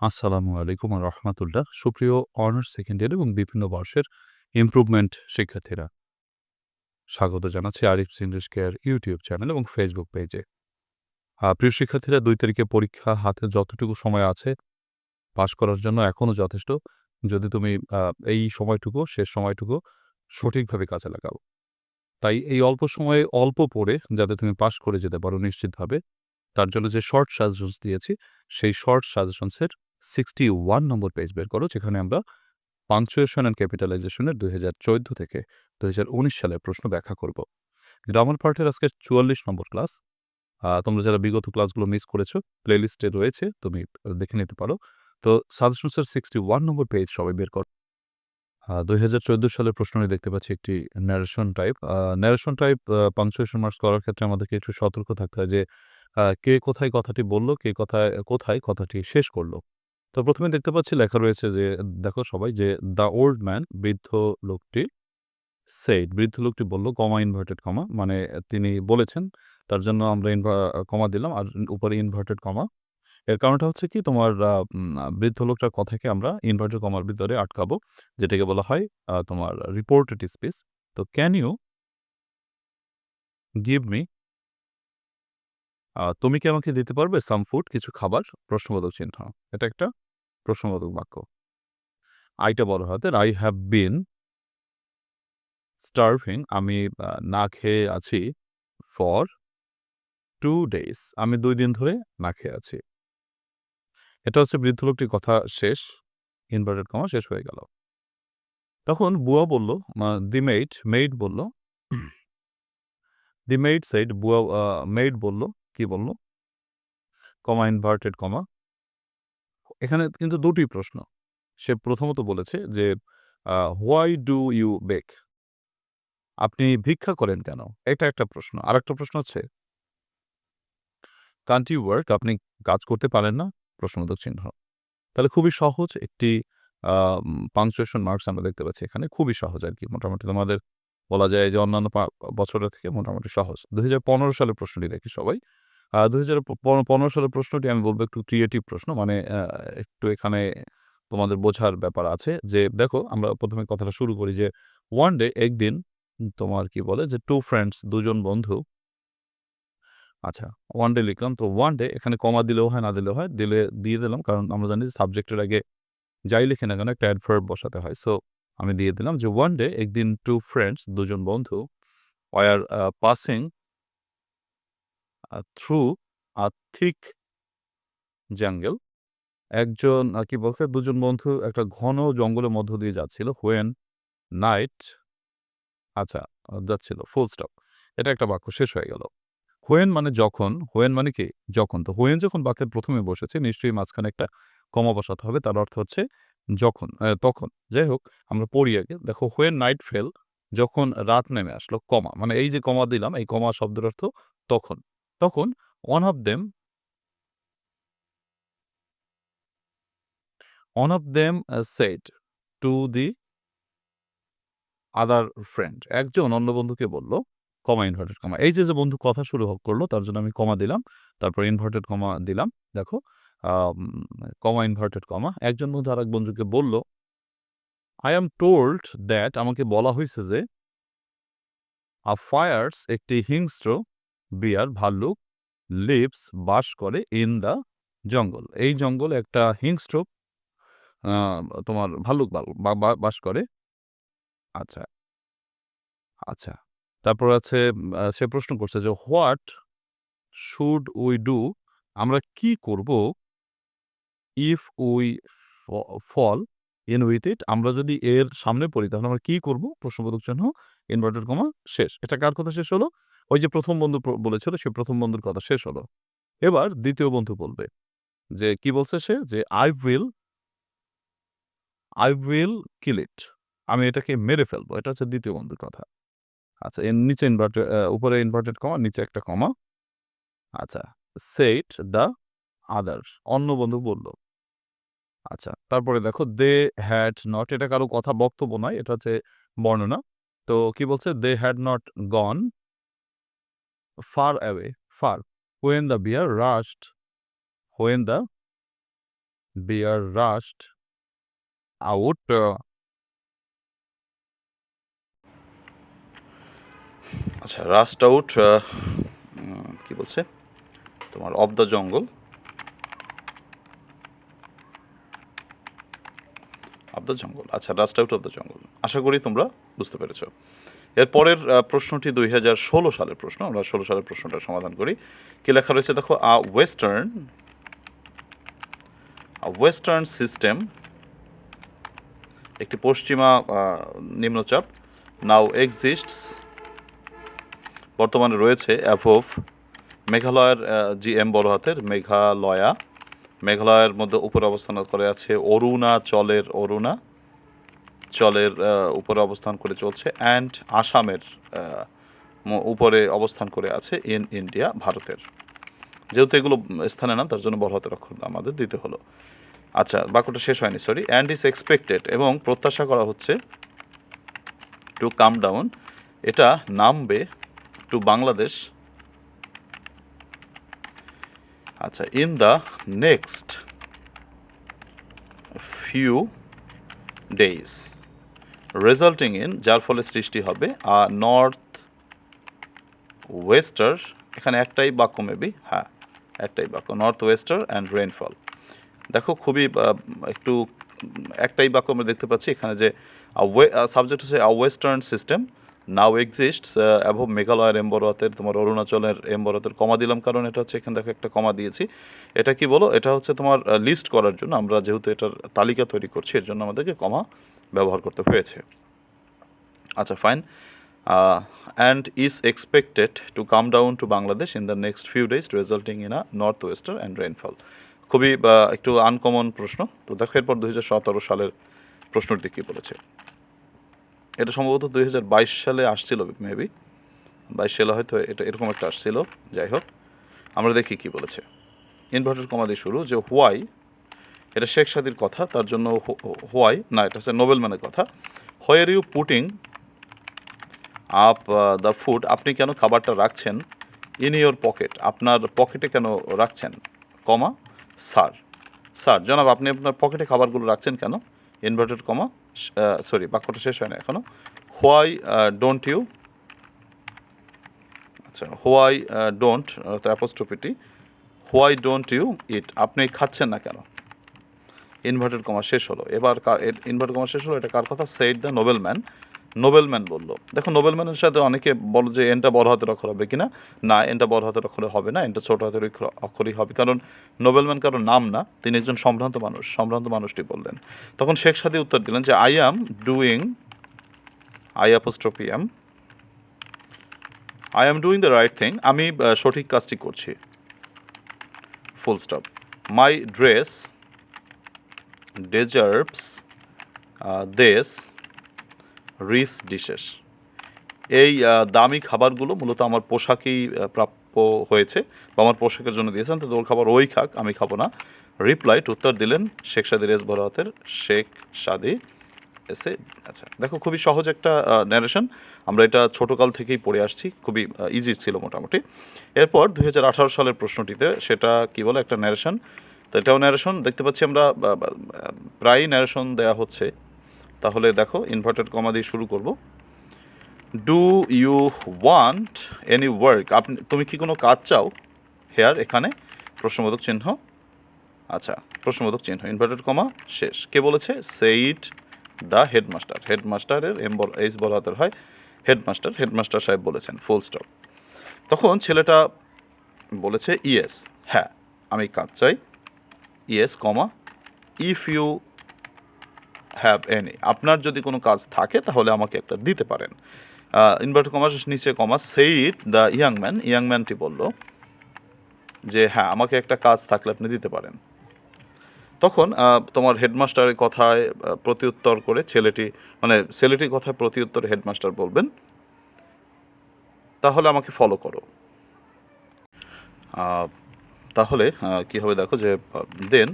আসসালামু আলাইকুম রহমতুল্লাহ। সুপ্রিয় অনার্স সেকেন্ড ইয়ার এবং বিভিন্ন বর্ষের ইমপ্রুভমেন্ট শিক্ষার্থীরা, স্বাগত জানাচ্ছি Arif English Care YouTube channel এবং ফেসবুক পেজে। প্রিয় শিক্ষার্থীরা, দুই তারিখে পরীক্ষা, হাতে যতটুকু সময় আছে পাশ করার জন্য এখনও যথেষ্ট। যদি তুমি এই সময়টুকু, শেষ সময়টুকু সঠিকভাবে কাজে লাগাও। তাই এই অল্প সময়ে অল্প পড়ে যাতে তুমি পাশ করে যেতে পারো নিশ্চিতভাবে, তার জন্য যে শর্ট সাজেশনস দিয়েছি, সেই শর্ট সাজেশনসের সিক্সটি ওয়ান নম্বর পেজ বের করো, যেখানে আমরা পাংচুয়েশন অ্যান্ড ক্যাপিটালাইজেশনের দুই হাজার চোদ্দ থেকে দুই হাজার উনিশ সালের প্রশ্ন ব্যাখ্যা করব। গ্রামার পার্টের আজকে চুয়াল্লিশ নম্বর ক্লাস তোমরা যারা বিগত ক্লাসগুলো মিস করেছ প্লেলিস্টে রয়েছে, তুমি দেখে নিতে পারো। তো সাজেশনসের সিক্সটি ওয়ান নম্বর পেজ সবাই বের করো। দুই হাজার চোদ্দ সালের প্রশ্নে দেখতে পাচ্ছি একটি narration type narration type punctuation marks করার ক্ষেত্রে আমাদেরকে একটু সতর্ক থাকতে হয় যে কে কোথায় কথাটি বলল, কে কোথায় কোথায় কথাটি শেষ করল। তো প্রথমে দেখতে পাচ্ছি লেখা রয়েছে যে, দেখো সবাই যে, দ্য ওল্ড ম্যান বৃদ্ধ লোকটি সেইড বৃদ্ধ লোকটি বলল, কমা ইনভার্টেড কমা মানে তিনি বলেছেন, তার জন্য আমরা কমা দিলাম, আর উপরে ইনভার্টেড কমা এর কারণটা হচ্ছে কি, তোমার বৃদ্ধ লোকটার কথাকে আমরা ইনভার্টেড কমার ভিতরে আটকাবো, যেটাকে বলা হয় তোমার রিপোর্টেড স্পিচ তো ক্যান ইউ গিভ মি তুমি কি আমাকে দিতে পারবে সাম ফুড কিছু খাবার? প্রশ্নবোধক চিহ্ন। এটা একটা প্রশ্নবোধক বাক্য। আইটা বড় হাতের আই হ্যাভ বিন স্টার্ভিং আমি না খেয়ে আছি ফর টু ডেজ আমি দুই দিন ধরে না খেয়ে আছি। এটা হচ্ছে বৃদ্ধ লোকটির কথা শেষ ইনভার্টেড কমা শেষ হয়ে গেল। তখন বুয়া বলল দি মেইড মেইড বলল দি মেইড সাইড বুয়া মেইড বলল, কি বলল? কমা ইনভার্টেড কমা এখানে কিন্তু দুটি প্রশ্ন। সে প্রথমত বলেছে যে হোয়াই ডু ইউ বেক? আপনি ভিক্ষা করেন কেন? এটা একটা প্রশ্ন। আর একটা প্রশ্ন হচ্ছে কান্ট ওয়ার্ক আপনি কাজ করতে পারেন না, প্রশ্নবোধক চিহ্ন। তাহলে খুবই সহজ একটি পাংচুয়েশন মার্কস আমরা দেখতে পাচ্ছি এখানে। খুবই সহজ আর কি। মোটামুটি তোমাদের বলা যায় যে অন্যান্য বছরের থেকে মোটামুটি সহজ। দুই হাজার পনেরো সালের প্রশ্নটি দেখি সবাই দুই হাজার পনেরো সালের প্রশ্নটি আমি বলব একটু ক্রিয়েটিভ প্রশ্ন। মানে একটু এখানে তোমাদের বোঝার ব্যাপার আছে যে, দেখো আমরা প্রথমে কথাটা শুরু করি যে ওয়ান ডে একদিন তোমার কি বলে যে টু ফ্রেন্ডস দুজন বন্ধু আচ্ছা ওয়ান ডে লিখলাম। তো ওয়ান ডে এখানে কমা দিলেও হয়, না দিলেও হয়, দিলে, দিয়ে দিলাম। কারণ আমরা জানি সাবজেক্টের আগে যাই লিখে না কেন একটা অ্যাডভার্ব বসাতে হয়। সো আমি দিয়ে দিলাম যে ওয়ান ডে একদিন টু ফ্রেন্ডস দুজন বন্ধু were passing through a thick jungle একজন কি বলছে? দুজন বন্ধু একটা ঘন জঙ্গলের মধ্য দিয়ে যাচ্ছিল। হোয়েন নাইট আচ্ছা যাচ্ছিল। ফুল স্টপ এটা একটা বাক্য শেষ হয়ে গেল। হোয়েন মানে যখন হোয়েন মানে কি? যখন। তো হোয়েন যখন বাক্যের প্রথমে বসেছে, নিশ্চয়ই মাঝখানে একটা কমা বসাতে হবে। তার অর্থ হচ্ছে যখন তখন। যাই হোক, আমরা পড়ি আগে। দেখো হোয়েন নাইট ফেল যখন রাত নেমে আসলো, কমা। মানে এই যে কমা দিলাম, এই কমা শব্দের অর্থ তখন। তখন one of them one of them said to the other friend একজন অন্য বন্ধুকে বলল কমা ইনভার্টেড কমা এই যে যে বন্ধু কথা শুরু হ- করল, তার জন্য আমি কমা দিলাম, তারপর ইনভার্টেড কমা দিলাম, দেখো কমা ইনভার্টেড কমা একজন বন্ধু আর এক বন্ধুকে বলল আই এম টোল্ড দ্যাট আমাকে বলা হয়েছে যে আ ফায়ার্স একটি হিংস্র বিয়ার ভাল্লুক লিভস বাস করে ইন দ্য জঙ্গল। এই জঙ্গল একটা আহ, তোমার ভাল্লুক বাস করে। আচ্ছা। আচ্ছা। তারপর আছে সে প্রশ্ন করছে যে হোয়াট শুড উই ডু? আমরা কি করব if we fall in with it আমরা যদি এর সামনে পড়ি, তাহলে আমরা কি করব? প্রশ্নবোধক চিহ্ন ইনভার্টেড কমা শেষ। এটা কার কথা শেষ হলো? ওই যে প্রথম বন্ধু বলেছিল, সে প্রথম বন্ধুর কথা শেষ হলো। এবার দ্বিতীয় বন্ধু বলবে যে, কি বলছে সে? যে I will I will kill it আমি এটাকে মেরে ফেলব। এটা হচ্ছে দ্বিতীয় বন্ধুর কথা। আচ্ছা এর নিচে ইনভার্টেড উপরে ইনভার্টেড কমা নিচে একটা কমা আচ্ছা সেট দ্য আদার অন্য বন্ধু বলল। আচ্ছা তারপরে দেখো দে হ্যাড নট এটা কারও কথা, বক্তব্য নয়, এটা হচ্ছে বর্ণনা। তো কি বলছে? They had not gone far away, far, when the bear rushed when the bear rushed out আচ্ছা রাস্ট আউট কি বলছে? তোমার of the jungle. Of the jungle আচ্ছা রাস্ট আউট অফ দ্য জঙ্গল আশা করি তোমরা বুঝতে পেরেছ। এর পরের প্রশ্নটি দুই হাজার ষোলো সালের প্রশ্ন। আমরা ষোলো সালের প্রশ্নটা সমাধান করি। কি লেখা রয়েছে? দেখো আ ওয়েস্টার্ন ওয়েস্টার্ন সিস্টেম একটি পশ্চিমা নিম্নচাপ নাও এক্সিস্টস বর্তমানে রয়েছে অ্যাভোভ মেঘালয়ের জি এম বড় হাতের, মেঘালয়া। মেঘালয়ের মধ্যে উপরে অবস্থান করে আছে অরুণাচলের অরুণা। চলের উপরে অবস্থান করে চলছে অ্যান্ড আসামের উপরে অবস্থান করে আছে ইন ইন্ডিয়া ভারতের। যেহেতু এগুলো স্থানে না, তার জন্য বড় হাতের অক্ষর আমাদের দিতে হলো। আচ্ছা বাক্যটা শেষ হয়নি সরি অ্যান্ড ইজ এক্সপেক্টেড এবং প্রত্যাশা করা হচ্ছে টু কাম ডাউন এটা নামবে টু বাংলাদেশ। আচ্ছা in the next few days resulting in যার ফলে সৃষ্টি হবে আর নর্থ ওয়েস্টার এখানে একটাই বাক্য মেবি হ্যাঁ একটাই বাক্য নর্থ ওয়েস্টার অ্যান্ড রেইনফল দেখো, খুবই একটু একটাই বাক্য আমরা দেখতে পাচ্ছি, এখানে যে সাবজেক্ট হচ্ছে, a western system now exist above মেঘালয়ের এম্বরাতের তোমার অরুণাচলের এম্বরাতের কমা দিলাম, কারণ এটা হচ্ছে এখানে দেখো একটা কমা দিয়েছি। এটা কি বলো? এটা হচ্ছে তোমার লিস্ট করার জন্য, আমরা যেহেতু এটার তালিকা তৈরি করছি, এর জন্য আমাদেরকে কমা ব্যবহার করতে হয়েছে। আচ্ছা fine and is expected to come down to Bangladesh in the next few days resulting in a north wester and rainfall খুবই একটু আনকমন প্রশ্ন। তো দেখো, এরপর দু হাজার সতেরো সালের প্রশ্নটি কী বলেছে? এটা সম্ভবত দুই হাজার বাইশ সালে আসছিল মেবি বাইশ সালে হয়তো এটা এরকম একটা আসছিল, যাই হোক। আমরা দেখি কি বলেছে। ইনভার্টার কমা দিয়ে শুরু যে হোয়াই এটা শেখ সাদির কথা, তার জন্য হোয়াই না, এটা হচ্ছে নোবেল ম্যানের কথা। Where you putting up the food আপনি কেন খাবারটা রাখছেন ইন ইয়োর পকেট আপনার পকেটে কেন রাখছেন? কমা স্যার স্যার জনাব, আপনি আপনার পকেটে খাবারগুলো রাখছেন কেন? ইনভার্টেড কমা সরি বাক্যটা শেষ হয় না এখনও হোয়াই ডোন্ট ইউ আচ্ছা why don't apostrophe T why don't you eat আপনি খাচ্ছেন না কেন? ইনভার্টেড কমা শেষ হলো। এবার কার ইনভার্টেড কমা শেষ হলো, এটা কার কথা? সেইড দ্য নোবেলম্যান নোবেলম্যান বলল। দেখো নোবেলম্যানের সাথে অনেকে বলো যে এনটা বড় হাতের অক্ষর হবে কিনা। না এনটা বড় হাতের অক্ষরে হবে না এনটা ছোট হাতের অক্ষরই হবে। কারণ নোবেলম্যান কারোর নাম না তিনি একজন সম্ভ্রান্ত মানুষ সম্ভ্রান্ত মানুষটি বললেন। তখন শেখ সাদি উত্তর দিলেন যে I am doing I apostrophe M I am doing the right thing আমি সঠিক কাজটি করছি। Full stop my dress deserves uh, rich dishes. এই দামি খাবারগুলো মূলত আমার পোশাকেই প্রাপ্য হয়েছে বা আমার পোশাকের জন্য দিয়েছেন। তো ওর খাবার ওই খাক আমি খাব না। রিপ্লাইট উত্তর দিলেন শেখ সাদি রেস বরাতের শেখ সাদি এসে আচ্ছা দেখো খুবই সহজ একটা ন্যারেশন আমরা এটা ছোটোকাল থেকেই পড়ে আসছি খুবই ইজি ছিল মোটামুটি। এরপর দুই হাজার আঠারো সালের প্রশ্নটিতে সেটা কি বলে একটা ন্যারেশন তো এটাও ন্যারেশন দেখতে পাচ্ছি আমরা বা, ন্যারেশন দেয়া হচ্ছে তাহলে দেখো ইনভার্টেড কমা দিয়ে শুরু করব। Do you want any work আপনি, তুমি কি কোনো কাজ চাও? হেয়ার এখানে, প্রশ্নবোধক চিহ্ন। আচ্ছা প্রশ্নবোধক চিহ্ন ইনভার্টেড কমা শেষ। কে বলেছে? সেইট দ্য হেডমাস্টার হেডমাস্টারের এম এইচ বল হাতের হয়। হেডমাস্টার হেডমাস্টার সাহেব বলেছেন ফুল স্টপ তখন ছেলেটা বলেছে ইয়েস হ্যাঁ আমি কাজ চাই। Yes comma if you have any আপনার যদি কোনো কাজ থাকে, তাহলে আমাকে একটা দিতে পারেন। ইনভার্টার কমার নিচে comma said the young man young ম্যানটি বলল যে হ্যাঁ আমাকে একটা কাজ থাকলে আপনি দিতে পারেন। তখন তোমার হেডমাস্টারের কথায় প্রতিউত্তর করে ছেলেটি মানে ছেলেটির কথায় প্রতিউত্তরে হেডমাস্টার বলবেন, তাহলে আমাকে ফলো করো। তাহলে কি হবে দেখো যে দেন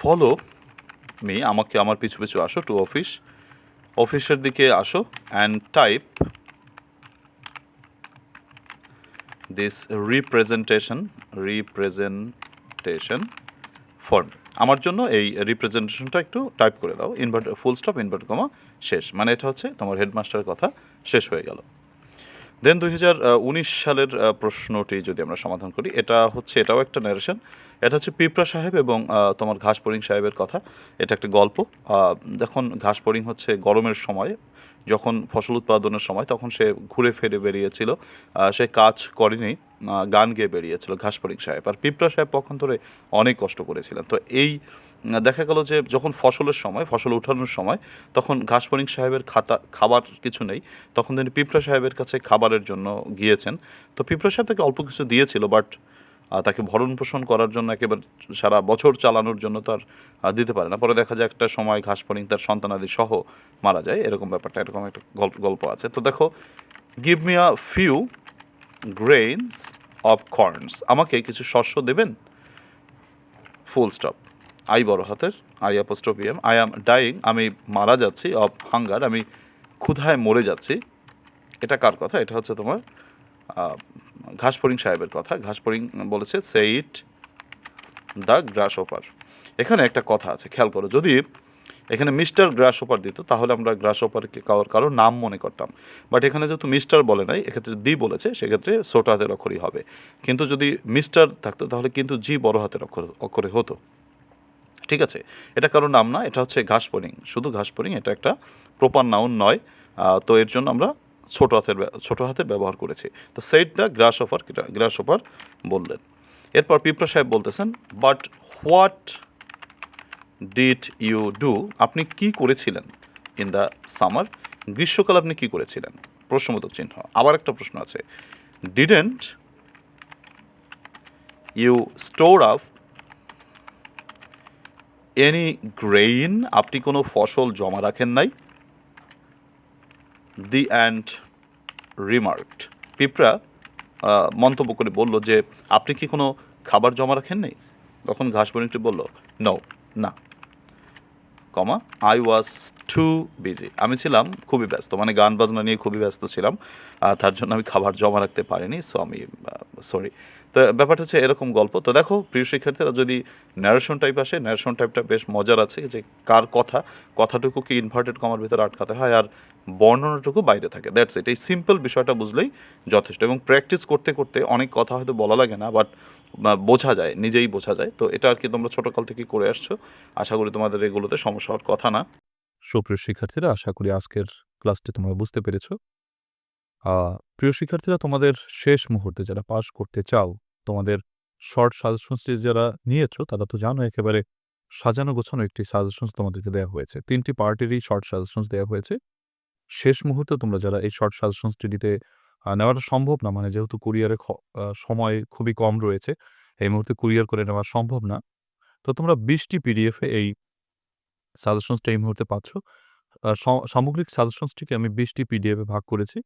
ফলো মি আমাকে আমার পিছু পিছু আসো টু অফিস অফিসের দিকে আসো and type this representation represent representation form আমার জন্য এই রিপ্রেজেন্টেশনটা একটু টাইপ করে দাও। Invert full stop invert comma শেষ। মানে এটা হচ্ছে তোমার হেডমাস্টারের কথা। শেষ হয়ে গেল। দেন দুই হাজার উনিশ সালের প্রশ্নটি যদি আমরা সমাধান করি, এটা হচ্ছে, এটাও একটা ন্যারেশন এটা হচ্ছে পিঁপড়া সাহেব এবং তোমার ঘাসপরিং সাহেবের কথা। এটা একটা গল্প। যখন ঘাসপরিং হচ্ছে গরমের সময়, যখন ফসল উৎপাদনের সময়, তখন সে ঘুরে ফিরে বেরিয়েছিল। সে কাজ করেনি গান গেয়ে বেরিয়েছিল ঘাসপরিং সাহেব। আর পিঁপড়া সাহেব পক্ষান্তরে অনেক কষ্ট করেছিলেন। তো এই দেখা গেল যে যখন ফসলের সময়, ফসল উঠানোর সময়, তখন ঘাসপরিং সাহেবের খাতা, খাবার কিছু নেই, তখন তিনি পিঁপড়া সাহেবের কাছে খাবারের জন্য গিয়েছেন। তো পিঁপড়া সাহেব তাকে অল্প কিছু দিয়েছিল, বাট তাকে ভরণ পোষণ করার জন্য একেবারে সারা বছর চালানোর জন্য তার দিতে পারে না। পরে দেখা যায় একটা সময় ঘাসপরিং তার সন্তানাদি সহ মারা যায়, এরকম ব্যাপারটা, এরকম একটা গল্প গল্প আছে। তো দেখো give me a few grains of corns আমাকে কিছু শস্য দেবেন? ফুল স্টপ আই বড় হাতের, I apostrophe M I am dying আমি মারা যাচ্ছি অফ হাঙ্গার আমি ক্ষুধায় মরে যাচ্ছি। এটা কার কথা? এটা হচ্ছে তোমার ঘাসফড়িং সাহেবের কথা। ঘাসফড়িং বলেছে সেইট দ্য গ্রাস ওপার এখানে একটা কথা আছে, খেয়াল করো। যদি এখানে মিস্টার গ্রাস ওপার দিত, তাহলে আমরা গ্রাস ওপারকে কারোর কারও নাম মনে করতাম। বাট এখানে যেহেতু মিস্টার বলে নাই, এক্ষেত্রে দি বলেছে, সেক্ষেত্রে ছোট হাতের অক্ষরই হবে। কিন্তু যদি মিস্টার থাকতো, তাহলে কিন্তু জি বড় হাতের অক্ষর, অক্ষরে হতো। ঠিক আছে? এটা কারও নাম না, এটা হচ্ছে ঘাস ঘাসপরিং শুধু ঘাস ঘাসপরিং এটা একটা প্রপার নাউন নয়। তো এর জন্য আমরা ছোট হাতের ছোট হাতের ব্যবহার করেছি। তো said the grasshopper grasshopper বললেন। এরপর পিঁপড়া সাহেব বলতেছেন but what did you do আপনি কি করেছিলেন ইন দ্য সামার গ্রীষ্মকাল আপনি কি করেছিলেন? প্রশ্নবোধক চিহ্ন। আবার একটা প্রশ্ন আছে। Didn't you store up any grain আপনি কোনো ফসল জমা রাখেন নাই? দি অ্যান্ড রিমার্ক পিঁপড়া মন্তব্য করে বলল যে, আপনি কি কোনো খাবার জমা রাখেন নাই? তখন ঘাস বনিটি বলল নো না। Comma I was too busy আমি ছিলাম খুবই ব্যস্ত মানে গান বাজনা নিয়ে খুবই ব্যস্ত ছিলাম তার জন্য আমি খাবার জমা রাখতে পারিনি সো আমি সরি তো ব্যাপারটা হচ্ছে এরকম গল্প। তো দেখো, প্রিয় শিক্ষার্থীরা, যদি ন্যারেশন টাইপ আসে ন্যারেশন টাইপটা বেশ মজার আছে, যে কার কথা, কথাটুকু কি ইনভার্টেড কমার ভিতরে আটকাতে হয়, আর বর্ণনাটুকু বাইরে থাকে। দ্যাটস ইট এই সিম্পল বিষয়টা বুঝলেই যথেষ্ট। এবং প্র্যাকটিস করতে করতে অনেক কথা হয়তো বলা লাগে না বাট বোঝা যায় নিজেই বোঝা যায়। তো এটা আর কি তোমরা ছোটোকাল থেকে করে আসছো। আশা করি তোমাদের এগুলোতে সমস্যা হওয়ার কথা না। সুপ্রিয় শিক্ষার্থীরা আশা করি আজকের ক্লাসটি তোমরা বুঝতে পেরেছ। প্রিয় শিক্ষার্থীরা তোমাদের শেষ মুহূর্তে যারা পাশ করতে চাও তোমাদের শর্ট সাজেশনস যারা নিয়েছো তারা তো জানো একেবারে সাজানো গোছানো একটি সাজেশনস তোমাদেরকে দেওয়া হয়েছে। তিনটি পার্টিরই শর্ট সাজেশনস দেওয়া হয়েছে। শেষ মুহূর্তে তোমরা যারা এই শর্ট সাজেশনসটি আহ, নেওয়াটা সম্ভব না। মানে যেহেতু কুরিয়ারে সময় খুবই কম রয়েছে, এই মুহূর্তে কুরিয়ার করে নেওয়া সম্ভব না। তো তোমরা বিশটি পিডিএফে এই সাজেশনসটা এই মুহূর্তে পাচ্ছ। সামগ্রিক সাজেশনসটিকে আমি বিশটি পিডিএফে ভাগ করেছি।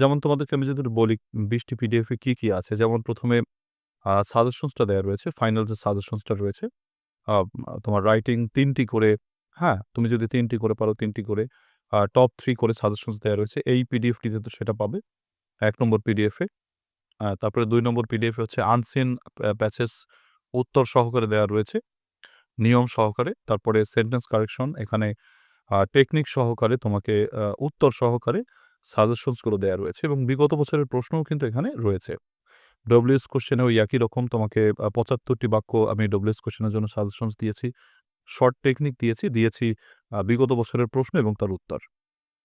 যেমন তোমাদেরকে আমি যদি বলি বিশটি পিডিএফে কি কি আছে? যেমন প্রথমে সাজেশনসটা দেওয়া রয়েছে ফাইনাল যে সাজেশনসটা রয়েছে তোমার রাইটিং তিনটি করে হ্যাঁ তুমি যদি তিনটি করে পারো, তিনটি করে টপ থ্রি করে সাজেশনস দেওয়া রয়েছে। এই পিডিএফটিতে তো সেটা পাবে। এক নম্বর পিডিএফে তারপরে দুই নম্বর পিডিএফে হচ্ছে আনসিন প্যাচেস উত্তর সহকারে দেওয়া রয়েছে। নিয়ম সহকারে। তারপরে সেন্টেন্স কারেকশন এখানে টেকনিক সহকারে তোমাকে উত্তর সহকারে সাজেশনসগুলো দেওয়া রয়েছে এবং বিগত বছরের প্রশ্নও কিন্তু এখানে রয়েছে। ডব্লিউএস কোশ্চেনে ওই একই রকম। তোমাকে পঁচাত্তরটি বাক্য আমি ডব্লিউএস কোশ্চেনের জন্য সাজেশনস দিয়েছি। শর্ট টেকনিক দিয়েছি দিয়েছি বিগত বছরের প্রশ্ন এবং তার উত্তর।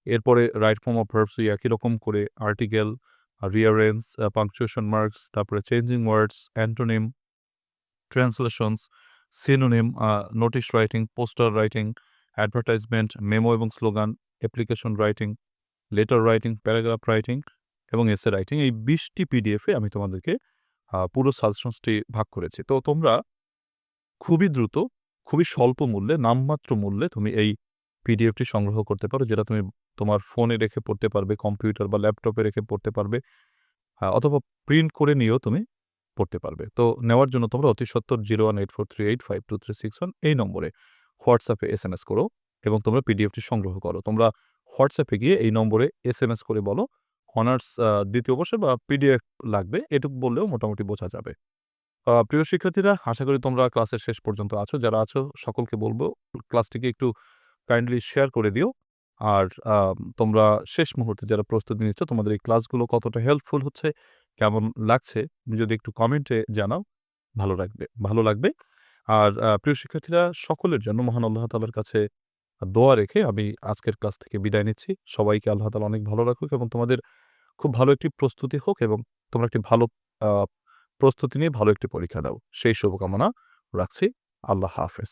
এরপরে রাইট ফর্ম অফ ভার্বস একই রকম করে আর্টিকেল রিয়ারেন্স পাংচুয়েশন মার্কস তারপরে changing words antonym translations synonym notice writing poster writing advertisement memo এবং slogan application writing letter writing paragraph writing এবং এসে রাইটিং এই বিশটি পিডিএফে আমি তোমাদেরকে পুরো সাজেশনসটি ভাগ করেছি। তো তোমরা খুবই দ্রুত খুবই স্বল্প মূল্যে, নামমাত্র মূল্যে তুমি এই পিডিএফটি সংগ্রহ করতে পারো, যেটা তুমি তোমার ফোনে রেখে পড়তে পারবে কম্পিউটার বা ল্যাপটপে রেখে পড়তে পারবে অথবা প্রিন্ট করে নিয়েও তুমি পড়তে পারবে। তো নেওয়ার জন্য তোমরা অতি সত্তর zero one eight four three eight five two three six one এই নম্বরে হোয়াটসঅ্যাপে এস এম এস করো এবং তোমরা পিডিএফটি সংগ্রহ করো। তোমরা হোয়াটসঅ্যাপে গিয়ে এই নম্বরে এস এম এস করে বলো অনার্স দ্বিতীয় বর্ষে বা পিডিএফ লাগবে, এটুকু বললেও মোটামুটি বোঝা যাবে। প্রিয় শিক্ষার্থীরা, আশা করি তোমরা ক্লাসের শেষ পর্যন্ত আছো। যারা আছো সকলকে বলব ক্লাসটিকে একটু কাইন্ডলি শেয়ার করে দিও। আর তোমরা শেষ মুহূর্তে যারা প্রস্তুতি নিচ্ছ তোমাদের এই ক্লাসগুলো কতটা হেল্পফুল হচ্ছে, কেমন লাগছে যদি একটু কমেন্টে জানাও, ভালো লাগবে ভালো লাগবে। আর প্রিয় শিক্ষার্থীরা সকলের জন্য মহান আল্লাহ তাআলার কাছে দোয়া রেখে আমি আজকের ক্লাস থেকে বিদায় নিচ্ছি। সবাইকে আল্লাহ তাআলা অনেক ভালো রাখুক এবং তোমাদের খুব ভালো একটি প্রস্তুতি হোক এবং তোমরা একটি ভালো প্রস্তুতি নিয়ে ভালো একটি পরীক্ষা দাও। সেই শুভকামনা রাখছি। আল্লাহ হাফেজ।